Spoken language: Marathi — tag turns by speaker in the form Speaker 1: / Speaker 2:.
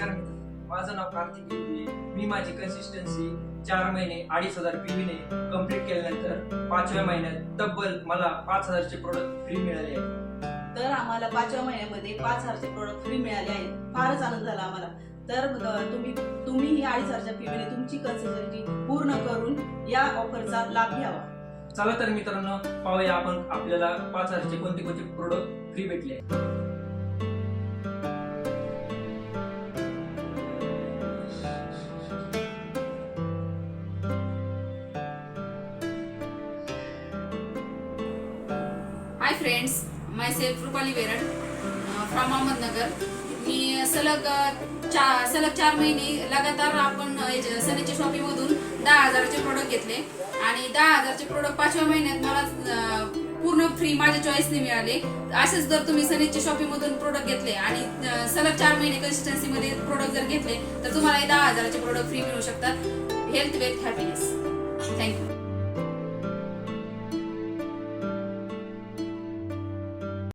Speaker 1: नमस्कार मित्र माझं नाव कार्तिक. मी माझी कन्सिस्टन्सी चार महिने अडीच हजार पीव्हीने कंप्लीट केल्यानंतर पाचव्या महिन्यात तब्बल मला पाच हजारचे प्रोडक्ट फ्री मिळाले आहे
Speaker 2: तर आम्हाला पाचव्या महिन्यामध्ये पाच हजारचे प्रोडक्ट फ्री मिळाले आहेत. फारच आनंद झाला आम्हाला. तर तुम्ही तुम्ही ही अडीच हजारच्या फीमध्ये तुमची कन्सिस्टन्सी पूर्ण करून या ऑफरचा लाभ घ्यावा.
Speaker 1: चला तर मित्रांनो पाहूया आपण आपल्याला पाच हजारचे कोणते कोणते प्रोडक्ट फ्री भेटले
Speaker 3: हाय फ्रेंड्स माय सेल्फ रुपाली वेरड फ्रॉम अहमदनगर मी सलग uh, चा सलग चार महिने लगातार आपण uh, सनीच्या शॉपिंगमधून दहा हजाराचे प्रोडक्ट घेतले. आणि दहा हजारचे प्रोडक्ट पाचव्या महिन्यात मला uh, पूर्ण फ्री माझ्या चॉईसने मिळाले. असेच जर तुम्ही सनीच्या शॉपिंगमधून प्रोडक्ट घेतले आणि सलग चार महिने कन्सिस्टन्सीमध्ये प्रोडक्ट जर घेतले तर तुम्हाला दहा हजाराचे प्रोडक्ट फ्री मिळू शकतात. Health wealth happiness thank you